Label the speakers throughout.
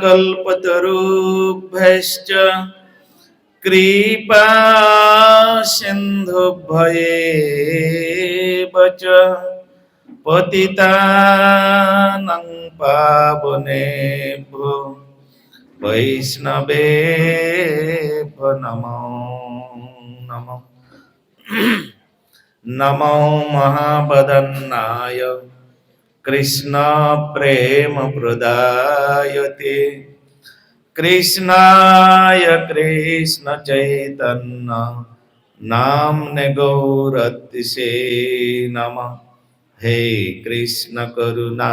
Speaker 1: कल्पतरुभ्यश्च कृपा सिन्धुभ्येव च पतितानं पावनेभ्यो वैष्णवेभ्य नमो नमः नमो महाबदन्नाय कृष्ण प्रेम प्रदायते कृष्णाय कृष्ण चैतन्य नाम गौरतिशे नम हे कृष्ण करुणा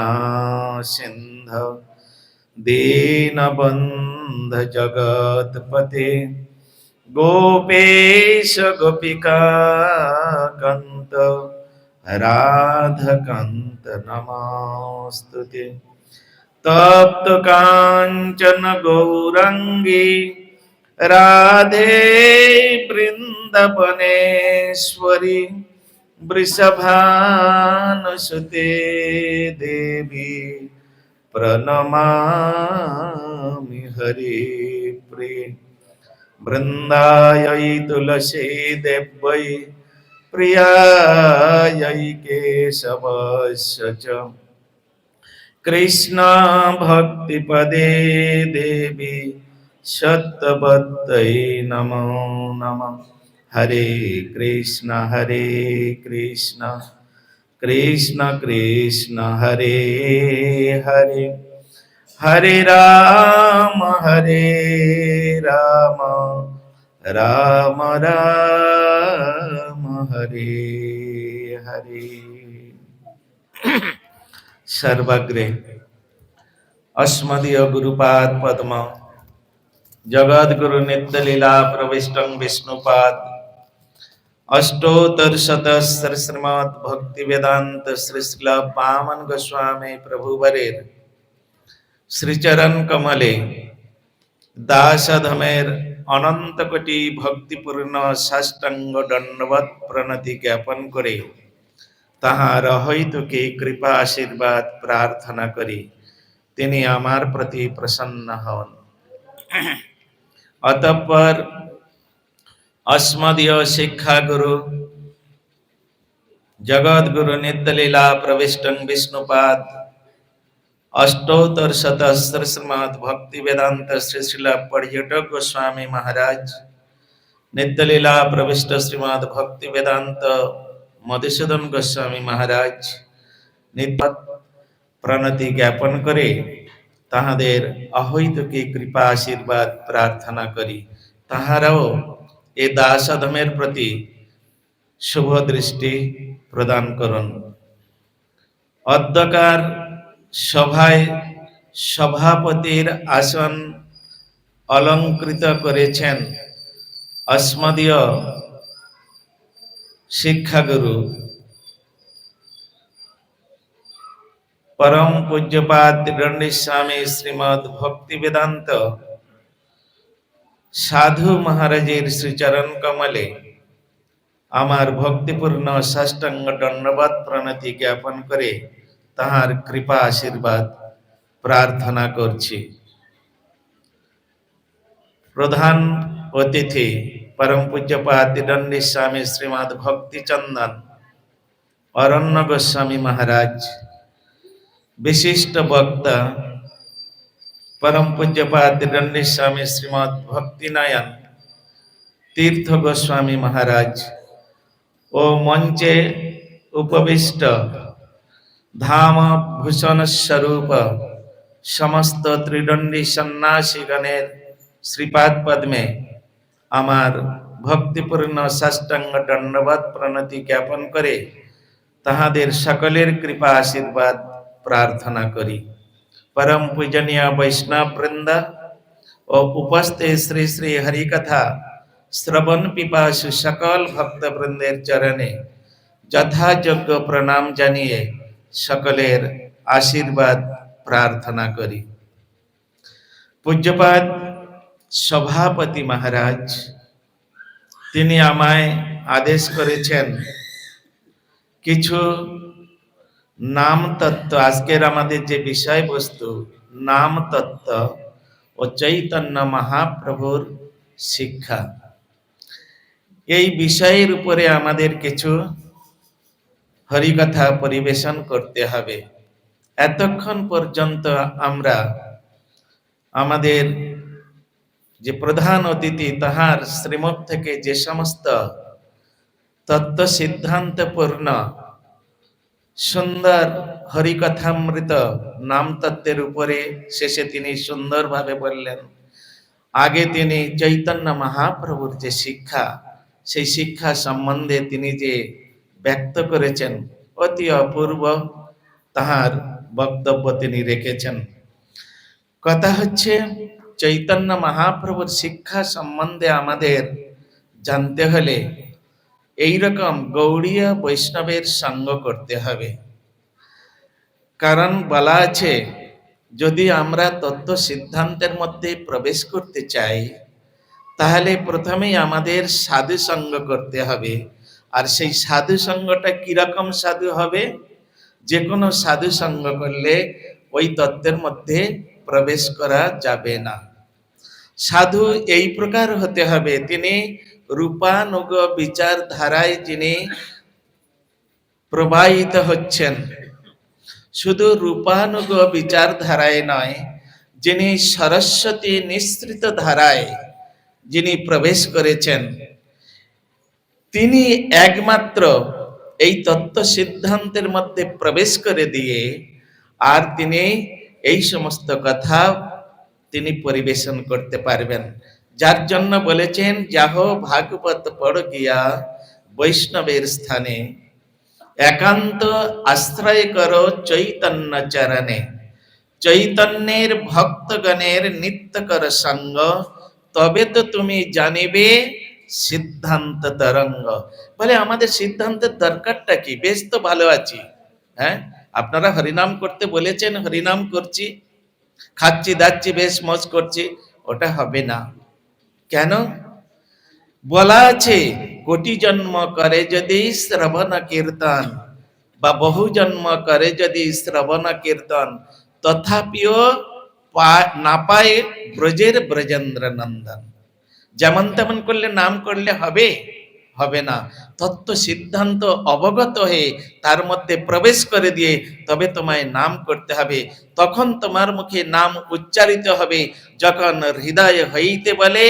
Speaker 1: सिंध दीन बंध जगत पते गोपेश गोपिका कंत રાધકંત નમસ્તુતે તપ્ત કાંચન ગૌરંગી રાધે વૃંદવનેશ્વરી વૃષભાનુસુતે દેવી પ્રણમામિ હરે પ્રે વૃંદાય તુલસી દેવૈ प्रियायै कृष्ण च कृष्णभक्तिपदे देवी सत्तवत्तै नमो नमः हरे कृष्ण हरे कृष्ण कृष्ण कृष्ण हरे हरे हरे राम हरे राम राम राम हरे हरे सर्वग्रे अस्मदीय गुरुपाद पद्म जगद गुरु नित्य लीला प्रविष्ट विष्णुपाद अष्टोत्तर शत श्रीमद भक्ति वेदांत श्री श्रीश्रील पामन गोस्वामी प्रभु वरे श्रीचरण कमले दासधमेर अनंतकोटि भक्तिपूर्ण साष्टांग दंडवत प्रणति ज्ञापन करे तो के कृपा आशीर्वाद प्रार्थना करी तिनी आमार प्रति प्रसन्न हन अतपर अस्मदीय शिक्षा गुरु जगद गुरु नित्यलीला लीला प्रविष्ट विष्णुपाद অষ্টোত্তর সহস্র শ্রীমদ ভক্তি বেদান্ত শ্রী শ্রীল পর্যটক গোস্বামী মহারাজ নিত্যলীলা প্রবিষ্ট শ্রীমদ ভক্তি বেদান্ত মধুসূদন গোস্বামী মহারাজ প্রণতি জ্ঞাপন করে তাহাদের অহৈতকে কৃপা আশীর্বাদ প্রার্থনা করি তাহারাও এ দাসধমের প্রতি শুভ দৃষ্টি প্রদান করুন অধ্যকার সভায় সভাপতির আসন অলঙ্কৃত করেছেন অস্মদীয় শিক্ষাগুরু পরম পূজ্যপাত দণ্ডী স্বামী ভক্তি ভক্তিবেদান্ত সাধু মহারাজের শ্রীচরণ কমলে আমার ভক্তিপূর্ণ ষষ্ঠাঙ্গ দণ্ডবাদ প্রণতি জ্ঞাপন করে তাহার কৃপা আশীর্বাদ প্রার্থনা করছি প্রধান অতিথি পরম পূজ্যপাত দণ্ডী স্বামী শ্রীমদ ভক্তিচন্দন অরণ্য গোস্বামী মহারাজ বিশিষ্ট বক্তা পরম পূজ্যপাত দণ্ডী স্বামী শ্রীমদ ভক্তিনায়ন তীর্থ গোস্বামী মহারাজ ও মঞ্চে উপবিষ্ট ধামাভূষণ স্বরূপ সমস্ত ত্রিদণ্ডী সন্ন্যাসীগণের শ্রীপাদ পদ্মে আমার ভক্তিপূর্ণ সাষ্টাঙ্গ দণ্ডবাদ প্রণতি জ্ঞাপন করে তাহাদের সকলের কৃপা আশীর্বাদ প্রার্থনা করি পরম পূজনীয় বৈষ্ণব বৃন্দ ও উপস্থে শ্রী শ্রী হরিকথা শ্রবণ পিপাসু সকল ভক্তবৃন্দের চরণে যথাযোগ্য প্রণাম জানিয়ে সকলের আশীর্বাদ প্রার্থনা করি পূজ্যপাত সভাপতি মহারাজ তিনি আমায় আদেশ করেছেন কিছু নাম তত্ত্ব আজকের আমাদের যে বিষয়বস্তু নাম তত্ত্ব ও চৈতন্য মহাপ্রভুর শিক্ষা এই বিষয়ের উপরে আমাদের কিছু হরিকথা পরিবেশন করতে হবে এতক্ষণ পর্যন্ত আমরা আমাদের যে প্রধান অতিথি তাহার শ্রীমুখ থেকে যে সমস্ত তত্ত্ব সিদ্ধান্তপূর্ণ সুন্দর হরিকথামৃত নাম তত্ত্বের উপরে শেষে তিনি সুন্দরভাবে বললেন আগে তিনি চৈতন্য মহাপ্রভুর যে শিক্ষা সেই শিক্ষা সম্বন্ধে তিনি যে ব্যক্ত করেছেন অতি অপূর্ব তাহার বক্তব্য তিনি রেখেছেন কথা হচ্ছে চৈতন্য মহাপ্রভুর শিক্ষা সম্বন্ধে আমাদের জানতে হলে এই রকম গৌড়ীয় বৈষ্ণবের সঙ্গ করতে হবে কারণ বলা আছে যদি আমরা তত্ত্ব সিদ্ধান্তের মধ্যে প্রবেশ করতে চাই তাহলে প্রথমেই আমাদের সাধু সঙ্গ করতে হবে আর সেই সাধু সঙ্গটা কিরকম সাধু হবে যে কোনো সাধু সঙ্গ করলে ওই তত্ত্বের মধ্যে প্রবেশ করা যাবে না সাধু এই প্রকার হতে হবে তিনি রূপানুগ বিচার ধারায় যিনি প্রবাহিত হচ্ছেন শুধু রূপানুগ বিচার ধারায় নয় যিনি সরস্বতী নিঃসৃত ধারায় যিনি প্রবেশ করেছেন তিনি একমাত্র এই তত্ত্ব সিদ্ধান্তের মধ্যে প্রবেশ করে দিয়ে আর তিনি এই সমস্ত কথা তিনি পরিবেশন করতে পারবেন যার জন্য বলেছেন যাহ ভাগবত পড় গিয়া বৈষ্ণবের স্থানে একান্ত আশ্রয় কর চৈতন্য চরণে চৈতন্যের ভক্তগণের নিত্যকর সঙ্গ তবে তো তুমি জানিবে সিদ্ধান্ত তরঙ্গ বলে আমাদের সিদ্ধান্তের দরকারটা কি বেশ তো ভালো আছি হ্যাঁ আপনারা হরিনাম করতে বলেছেন হরিনাম করছি খাচ্ছি দাচ্ছি বেশ মজ করছি ওটা হবে না কেন বলা আছে কোটি জন্ম করে যদি শ্রবণ কীর্তন বা বহু জন্ম করে যদি শ্রবণ কীর্তন তথাপিও না পায় ব্রজের ব্রজেন্দ্র নন্দন যেমন তেমন করলে নাম করলে হবে হবে না তত্ত্ব সিদ্ধান্ত অবগত হয়ে তার মধ্যে প্রবেশ করে দিয়ে তবে তোমায় নাম করতে হবে তখন তোমার মুখে নাম উচ্চারিত হবে যখন হৃদয় হইতে বলে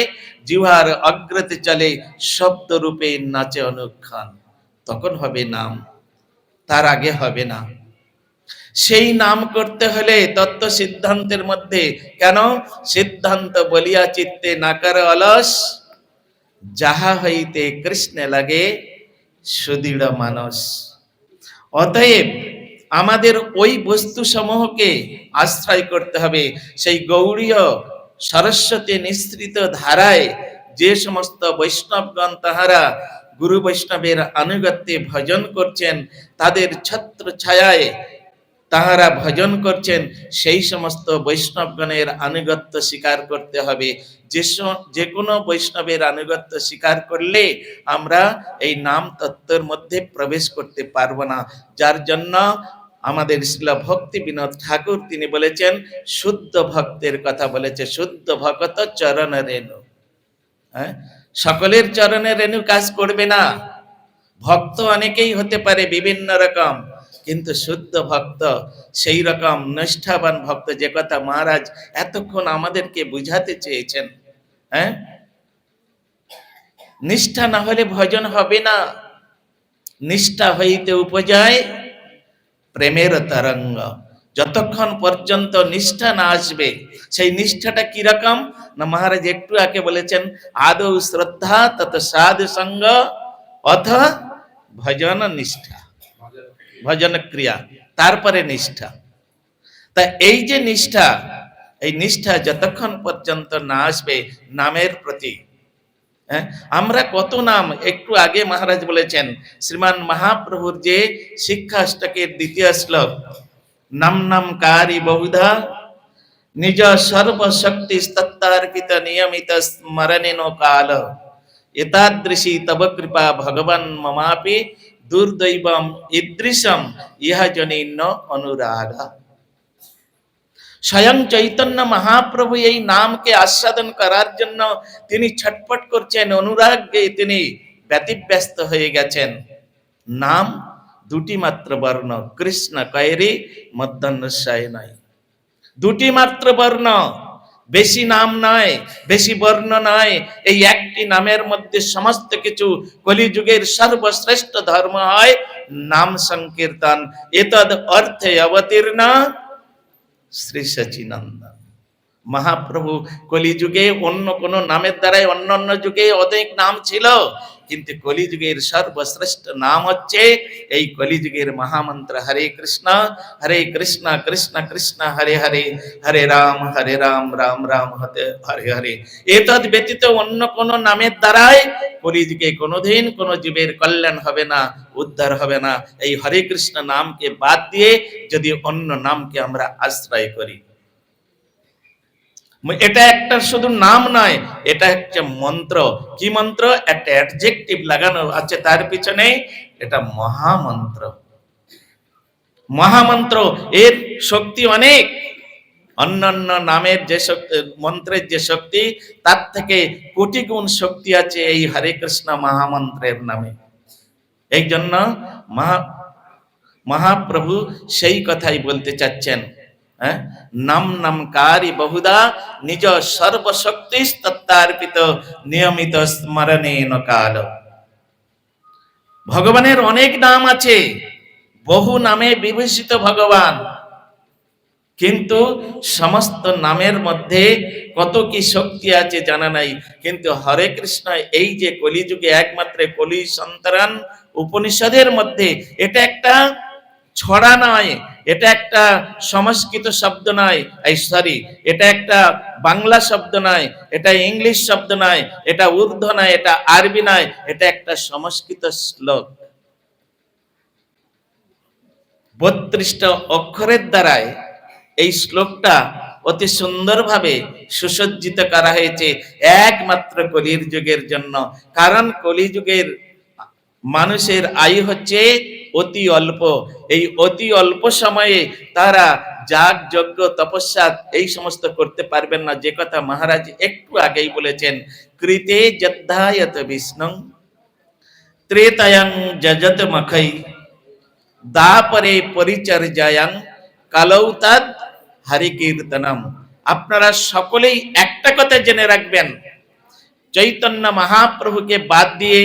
Speaker 1: জিহার অগ্রতে চলে শব্দরূপে নাচে অনুক্ষণ তখন হবে নাম তার আগে হবে না সেই নাম করতে হলে তত্ত্ব সিদ্ধান্তের মধ্যে কেন সিদ্ধান্ত বলিয়া চিত্তে নাকার অলস যাহা হইতে কৃষ্ণে লাগে সুদৃঢ় মানস অতএব আমাদের ওই বস্তু সমূহকে আশ্রয় করতে হবে সেই গৌড়ীয় সরস্বতী নিঃসৃত ধারায় যে সমস্ত বৈষ্ণবগণ তাহারা গুরু বৈষ্ণবের আনুগত্যে ভজন করছেন তাদের ছত্র ছায় তাহারা ভজন করছেন সেই সমস্ত বৈষ্ণবগণের আনুগত্য স্বীকার করতে হবে যে যে কোনো বৈষ্ণবের আনুগত্য স্বীকার করলে আমরা এই নাম তত্ত্বের মধ্যে প্রবেশ করতে পারবো না যার জন্য আমাদের শিলা ভক্তি বিনোদ ঠাকুর তিনি বলেছেন শুদ্ধ ভক্তের কথা বলেছে শুদ্ধ ভক্ত চরণ রেণু হ্যাঁ সকলের চরণে রেণু কাজ করবে না ভক্ত অনেকেই হতে পারে বিভিন্ন রকম কিন্তু শুদ্ধ ভক্ত সেই রকম নিষ্ঠাবান ভক্ত যে কথা মহারাজ এতক্ষণ আমাদেরকে বুঝাতে চেয়েছেন হ্যাঁ নিষ্ঠা না হলে ভজন হবে না নিষ্ঠা হইতে উপজায় প্রেমের তরঙ্গ যতক্ষণ পর্যন্ত নিষ্ঠা না আসবে সেই নিষ্ঠাটা কিরকম না মহারাজ একটু আগে বলেছেন আদৌ শ্রদ্ধা তত সাধু সঙ্গ অথ ভজন নিষ্ঠা ভজন ক্রিয়া তারপরে নিষ্ঠা তা এই যে নিষ্ঠা এই নিষ্ঠা যতক্ষণ পর্যন্ত না আসবে নামের প্রতি হ্যাঁ? আমরা কত নাম একটু আগে মহারাজ বলেছেন শ্রীমান মহাপ্রভুর যে শিক্ষাষ্টকের দ্বিতীয় শ্লোক নাম নাম কারি বহুধা নিজ সর্বশক্তি তত্তার্পিত নিয়মিত স্মরণেন কাল এতাদৃশী তব কৃপা ভগবান মমাপি দুর্দৈবম ইদৃশম ইহা জনীন্য অনুরাগা স্বয়ং চৈতন্য মহাপ্রভু এই নামকে আস্বাদন করার জন্য তিনি ছটপট করছেন অনুরাগে তিনি ব্যতিব্যস্ত হয়ে গেছেন নাম দুটি মাত্র বর্ণ কৃষ্ণ কয়েরি মধ্যাহ্ন দুটি মাত্র বর্ণ বেশি নাম নাই বেশি বর্ণ নাই এই একটি নামের মধ্যে সমস্ত কিছু কলিযুগের সর্বশ্রেষ্ঠ ধর্ম হয় নাম সংকীর্তন এতদ অর্থে অবতীর্ণ শ্রী সচিনন্দ মহাপ্রভু কলিযুগে অন্য কোন নামের দ্বারাই অন্যান্য যুগে অনেক নাম ছিল কিন্তু কলিযুগের সর্বশ্রেষ্ঠ নাম হচ্ছে এই কলিযুগের মহামন্ত্র হরে কৃষ্ণ হরে কৃষ্ণ কৃষ্ণ কৃষ্ণ হরে হরে হরে রাম হরে রাম রাম রাম হতে হরে হরে এতদ ব্যতীত অন্য কোন নামের দ্বারাই কলিযুগে কোনোদিন কোনো জীবের কল্যাণ হবে না উদ্ধার হবে না এই হরে কৃষ্ণ নামকে বাদ দিয়ে যদি অন্য নামকে আমরা আশ্রয় করি এটা একটা শুধু নাম নয় এটা হচ্ছে মন্ত্র কি মন্ত্র একটা অ্যাডজেক্টিভ লাগানো আছে তার পিছনে এটা মহামন্ত্র মহামন্ত্র এর শক্তি অনেক অন্যান্য নামের যে শক্তি মন্ত্রের যে শক্তি তার থেকে কোটি গুণ শক্তি আছে এই হরে কৃষ্ণ মহামন্ত্রের নামে এই জন্য মহা মহাপ্রভু সেই কথাই বলতে চাচ্ছেন হ্যাঁ? নাম নামকারী বহুদা নিজ সর্বশক্তি তত্ত্বার্পিত নিয়মিত স্মরণে নকাল ভগবানের অনেক নাম আছে বহু নামে বিভূষিত ভগবান কিন্তু সমস্ত নামের মধ্যে কত কি শক্তি আছে জানা নাই কিন্তু হরে কৃষ্ণ এই যে কলিযুগে একমাত্র কলি সন্তরণ উপনিষদের মধ্যে এটা একটা ছড়া নয় এটা একটা সংস্কৃত শব্দ নয় এই সরি এটা একটা বাংলা শব্দ নয় এটা ইংলিশ শব্দ নয় এটা ঊর্ধ্ব নয় এটা আরবি নয় এটা একটা সংস্কৃত শ্লোক বত্রিশটা অক্ষরের দ্বারায় এই শ্লোকটা অতি সুন্দরভাবে সুসজ্জিত করা হয়েছে একমাত্র কলির যুগের জন্য কারণ কলিযুগের মানুষের আয়ু হচ্ছে অতি অল্প এই অতি অল্প সময়ে তারা যাগ যজ্ঞ তপস্যা এই সমস্ত করতে পারবেন না যে কথা মহারাজ একটু আগেই বলেছেন কৃতে যদ্ধায়ত বিষ্ণু ত্রেতায়ং যজত মখৈ দাপরে পরিচর্যায়ং কালৌতাদ হরিকীর্তনম আপনারা সকলেই একটা কথা জেনে রাখবেন চৈতন্য মহাপ্রভুকে বাদ দিয়ে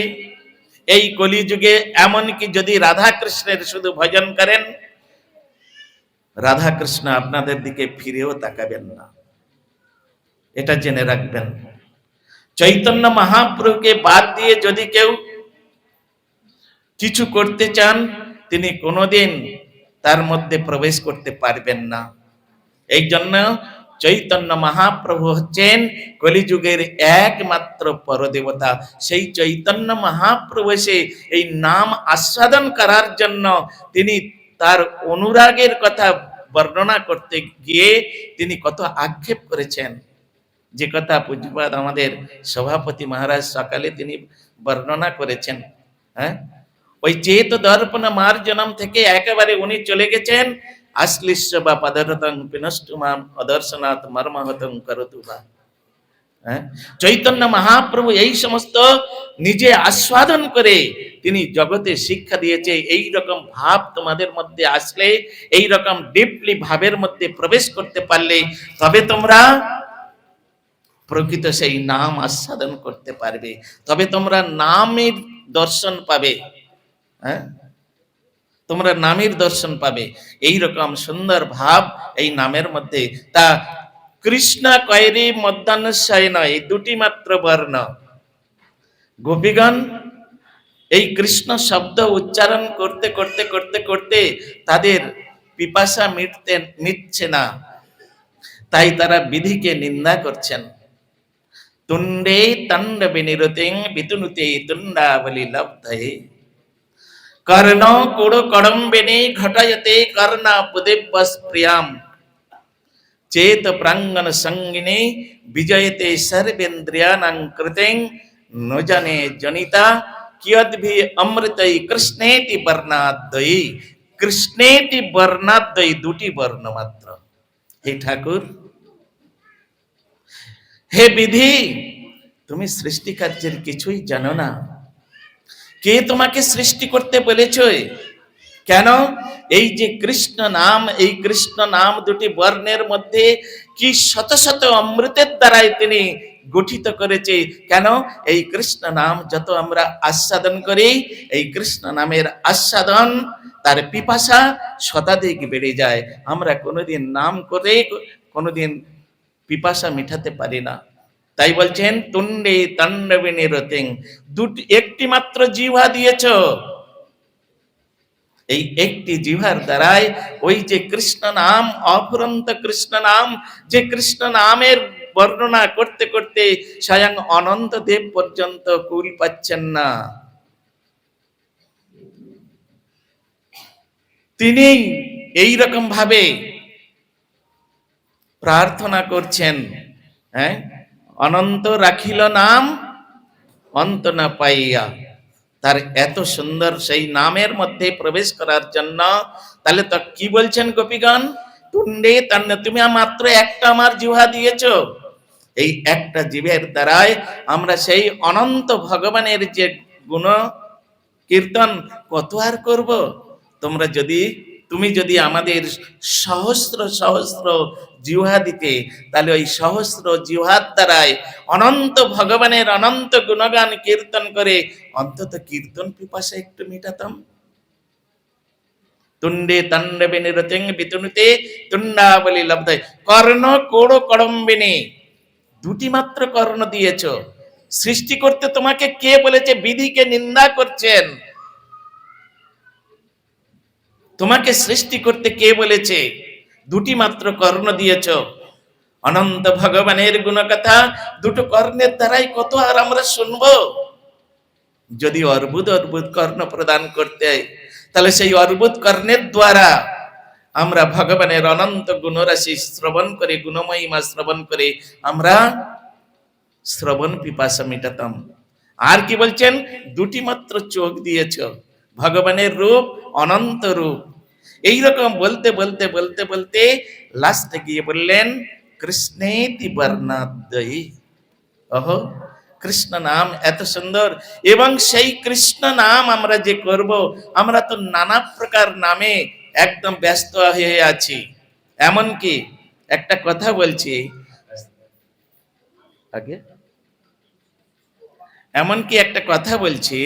Speaker 1: এই কলিযুগে এমনকি যদি রাধা কৃষ্ণের শুধু ভজন করেন রাধা কৃষ্ণ আপনাদের দিকে ফিরেও তাকাবেন না এটা জেনে রাখবেন চৈতন্য মহাপ্রভুকে বাদ দিয়ে যদি কেউ কিছু করতে চান তিনি কোনোদিন তার মধ্যে প্রবেশ করতে পারবেন না এই জন্য চৈতন্য মহাপ্রভু হচ্ছেন কলিযুগের একমাত্র পরদেবতা সেই চৈতন্য মহাপ্রভু এসে এই নাম আস্বাদন করার জন্য তিনি তার অনুরাগের কথা বর্ণনা করতে গিয়ে তিনি কত আক্ষেপ করেছেন যে কথা পূজ্যপাদ আমাদের সভাপতি মহারাজ সকালে তিনি বর্ণনা করেছেন হ্যাঁ ওই চেত দর্পণ মার্জনম থেকে একেবারে উনি চলে গেছেন আশ্লিষ্য বা পদরতং পিনষ্টমাম করতু বা হ্যাঁ চৈতন্য মহাপ্রভু এই সমস্ত নিজে আস্বাদন করে তিনি জগতে শিক্ষা দিয়েছে এই রকম ভাব তোমাদের মধ্যে আসলে এই রকম ডিপলি ভাবের মধ্যে প্রবেশ করতে পারলে তবে তোমরা প্রকৃত সেই নাম আস্বাদন করতে পারবে তবে তোমরা নামের দর্শন পাবে হ্যাঁ তোমরা নামের দর্শন পাবে এই রকম সুন্দর ভাব এই নামের মধ্যে তা কৃষ্ণ কয়রি মদ্দানশয় নয় দুটি মাত্র বর্ণ গোপীগণ এই কৃষ্ণ শব্দ উচ্চারণ করতে করতে করতে করতে তাদের পিপাসা মিটতে মিটছে না তাই তারা বিধিকে নিন্দা করছেন তুণ্ডে তাণ্ডবে নিরতে বিতুনুতে তুণ্ডাবলী লব্ধয়ে कर्ण कुड़ घटयते कर्णापदे प्रियाम चेत प्रांगण संगिने विजयते सर्वेन्द्रियाणां जने जनिता कियद भी अमृत कृष्णेति बर्णादयी কৃষ্ণেটি বর্ণাদ্বয় দুটি हे মাত্র हे ঠাকুর হে বিধি তুমি সৃষ্টি কার্যের কিছুই কে তোমাকে সৃষ্টি করতে বলেছ কেন এই যে কৃষ্ণ নাম এই কৃষ্ণ নাম দুটি বর্ণের মধ্যে কি শত শত অমৃতের দ্বারাই তিনি গঠিত করেছে কেন এই কৃষ্ণ নাম যত আমরা আস্বাদন করি এই কৃষ্ণ নামের আস্বাদন তার পিপাসা শতাধিক বেড়ে যায় আমরা কোনোদিন নাম করে কোনোদিন পিপাসা মিঠাতে পারি না তাই বলছেন তুন্ডে তাণ্ডবে নিরতিং দুটি একটি মাত্র জিহা দিয়েছ এই একটি জিভার দ্বারাই ওই যে কৃষ্ণ নাম অফুরন্ত কৃষ্ণ নাম যে কৃষ্ণ নামের বর্ণনা করতে করতে স্বয়ং অনন্ত দেব পর্যন্ত কুল পাচ্ছেন না তিনি এই রকম ভাবে প্রার্থনা করছেন হ্যাঁ অনন্ত রাখিল নাম অন্ত না পাইয়া তার এত সুন্দর সেই নামের মধ্যে প্রবেশ করার জন্য তাহলে তো কি বলছেন গোপীগণ তুণ্ডে তান্নে তুমি মাত্র একটা আমার জিহা দিয়েছ এই একটা জীবের দ্বারায় আমরা সেই অনন্ত ভগবানের যে গুণ কীর্তন কত আর করব তোমরা যদি তুমি যদি আমাদের সহস্র সহস্র জিহা দিতে তাহলে ওই সহস্র জিহার দ্বারায় অনন্ত ভগবানের অনন্ত গুণগান কীর্তন করে অন্তত কীর্তন পিপাসা একটু মেটাতাম তুণ্ডে তাণ্ডবে নিরতেং তুণ্ডাবলি কর্ণ কোড় দুটি মাত্র কর্ণ দিয়েছ সৃষ্টি করতে তোমাকে কে বলেছে বিধিকে নিন্দা করছেন তোমাকে সৃষ্টি করতে কে বলেছে দুটি মাত্র কর্ণ দিয়েছ অনন্ত ভগবানের গুণ কথা দুটো কর্ণের দ্বারাই কত আর আমরা শুনব যদি অর্বুদ অর্বুদ কর্ণ প্রদান করতে তাহলে সেই অর্বুদ কর্ণের দ্বারা আমরা ভগবানের অনন্ত গুণরাশি শ্রবণ করে গুণমহিমা শ্রবণ করে আমরা শ্রবণ পিপাসা মেটাতাম আর কি বলছেন দুটি মাত্র চোখ দিয়েছ ভগবানের রূপ অনন্ত রূপ এইরকম বলতে বলতে বলতে বলতে লাস্টে গিয়ে বললেন কৃষ্ণেতি বর্ণাদ্বয়ী অহ কৃষ্ণ নাম এত সুন্দর এবং সেই কৃষ্ণ নাম আমরা যে করব আমরা তো নানা প্রকার নামে একদম ব্যস্ত হয়ে আছি এমনকি একটা কথা বলছি আগে এমনকি একটা কথা বলছি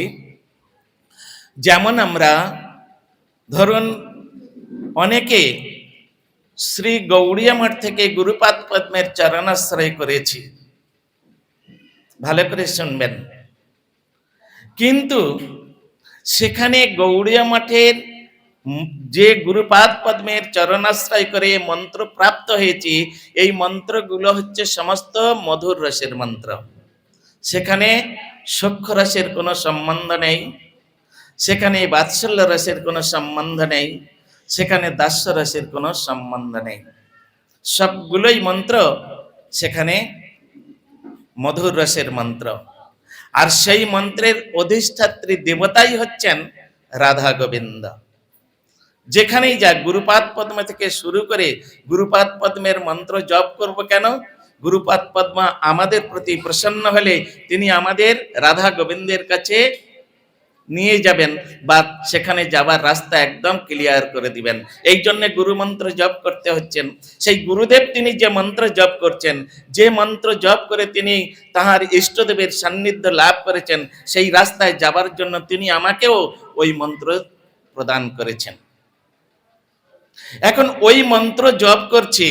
Speaker 1: যেমন আমরা ধরুন অনেকে শ্রী গৌড়িয়া মঠ থেকে গুরুপাদ পদ্মের চরণাশ্রয় করেছি ভালো করে শুনবেন কিন্তু সেখানে গৌড়িয়া মঠের যে গুরুপাদ পদ্মের চরণাশ্রয় করে মন্ত্র প্রাপ্ত হয়েছি এই মন্ত্রগুলো হচ্ছে সমস্ত মধুর রসের মন্ত্র সেখানে সক্ষ রসের কোনো সম্বন্ধ নেই সেখানে বাৎসল্য রসের কোনো সম্বন্ধ নেই সেখানে দাস্য রসের কোনো সম্বন্ধ নেই সবগুলোই মন্ত্র সেখানে মধুর রসের মন্ত্র আর সেই মন্ত্রের অধিষ্ঠাত্রী দেবতাই হচ্ছেন রাধা গোবিন্দ যেখানেই যাক গুরুপাদ পদ্মা থেকে শুরু করে গুরুপাদ পদ্মের মন্ত্র জপ করব কেন গুরুপাদ পদ্মা আমাদের প্রতি প্রসন্ন হলে তিনি আমাদের রাধা গোবিন্দের কাছে নিয়ে যাবেন বা সেখানে যাবার রাস্তা একদম ক্লিয়ার করে দিবেন এই জন্য গুরু মন্ত্র জপ করতে হচ্ছেন সেই গুরুদেব তিনি যে মন্ত্র জপ করছেন যে মন্ত্র জপ করে তিনি তাহার ইষ্টদেবের সান্নিধ্য লাভ করেছেন সেই রাস্তায় যাবার জন্য তিনি আমাকেও ওই মন্ত্র প্রদান করেছেন এখন ওই মন্ত্র জপ করছি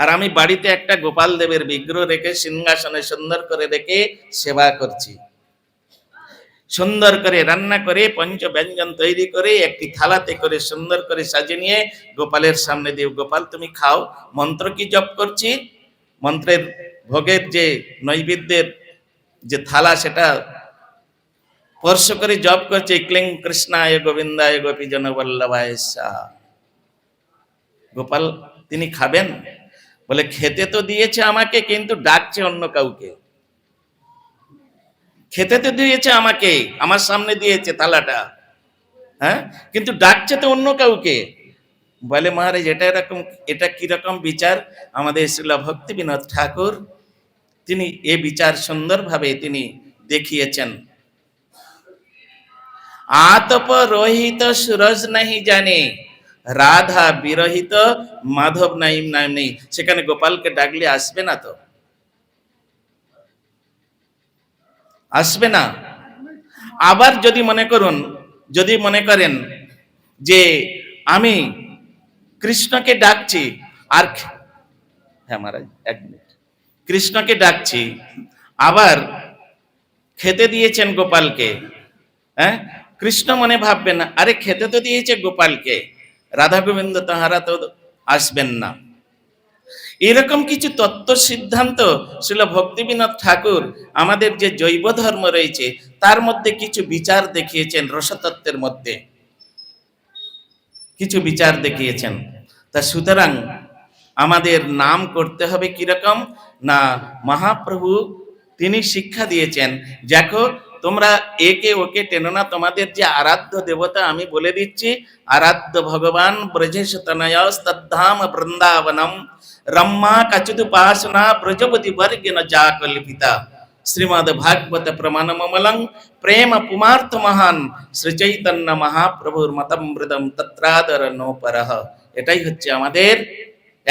Speaker 1: আর আমি বাড়িতে একটা গোপাল দেবের বিগ্রহ রেখে সিংহাসনে সুন্দর করে রেখে সেবা করছি সুন্দর করে রান্না করে পঞ্চ ব্যঞ্জন তৈরি করে একটি থালাতে করে সুন্দর করে সাজিয়ে নিয়ে গোপালের সামনে দিয়ে গোপাল তুমি খাও মন্ত্র কি জপ করছি মন্ত্রের ভোগের যে নৈবেদ্যের যে থালা সেটা স্পর্শ করে জপ করছে ক্লিং কৃষ্ণায় গোবিন্দায় গোপী জনবল্লভ গোপাল তিনি খাবেন বলে খেতে তো দিয়েছে আমাকে কিন্তু ডাকছে অন্য কাউকে খেতে তো দিয়েছে আমাকে আমার সামনে দিয়েছে থালাটা হ্যাঁ কিন্তু ডাকছে তো অন্য কাউকে বলে মহারাজ এটা এরকম এটা কিরকম বিচার আমাদের শ্রীলা ভক্তি বিনোদ ঠাকুর তিনি এ বিচার সুন্দরভাবে তিনি দেখিয়েছেন আতপ রহিত সুরজ নাহি জানে রাধা বিরহিত মাধব নাইম নাম নেই সেখানে গোপালকে ডাকলে আসবে না তো আসবে না আবার যদি মনে করুন যদি মনে করেন যে আমি কৃষ্ণকে ডাকছি আর হ্যাঁ এক মিনিট কৃষ্ণকে ডাকছি আবার খেতে দিয়েছেন গোপালকে হ্যাঁ কৃষ্ণ মনে ভাববেন আরে খেতে তো দিয়েছে গোপালকে রাধা গোবিন্দ তাহারা তো আসবেন না এরকম কিছু তত্ত্ব সিদ্ধান্ত শিল ভক্তিবিনোদ ঠাকুর আমাদের যে জৈব ধর্ম রয়েছে তার মধ্যে কিছু বিচার দেখিয়েছেন রসতত্ত্বের মধ্যে কিছু বিচার দেখিয়েছেন তা সুতরাং আমাদের নাম করতে হবে কিরকম না মহাপ্রভু তিনি শিক্ষা দিয়েছেন দেখো তোমরা একে ওকে টেনো না তোমাদের যে আরাধ্য দেবতা আমি বলে দিচ্ছি আরাধ্য ভগবান ব্রজেশ তনয়স্তদ্ধাম বৃন্দাবনম রম্মা কচুদুপাসনা ব্রজপতি বর্গেন যা কল্পিতা শ্রীমদ ভাগবত মমলং প্রেম পুমার্থ মহান শ্রীচৈতন্য মহাপ্রভুর মতমৃতম তত্রাদর নোপর এটাই হচ্ছে আমাদের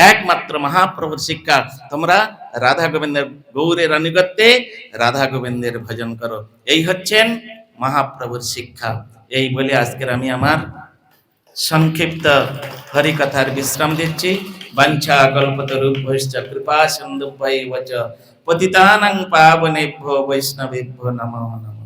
Speaker 1: একমাত্র মহাপ্রভুর শিক্ষা তোমরা রাধা গোবিন্দের গৌরের আনুগত্যে রাধা গোবিন্দের ভজন করো এই হচ্ছেন মহাপ্রভুর শিক্ষা এই বলে আজকের আমি আমার সংক্ষিপ্ত হরিকথার বিশ্রাম দিচ্ছি বাঞ্ছা কল্পতরুভ্যশ্চ কৃপা সিন্ধুভ্যৈব চ পতিতানং পাবনেভ্যো বৈষ্ণবেভ্যো নমো নমঃ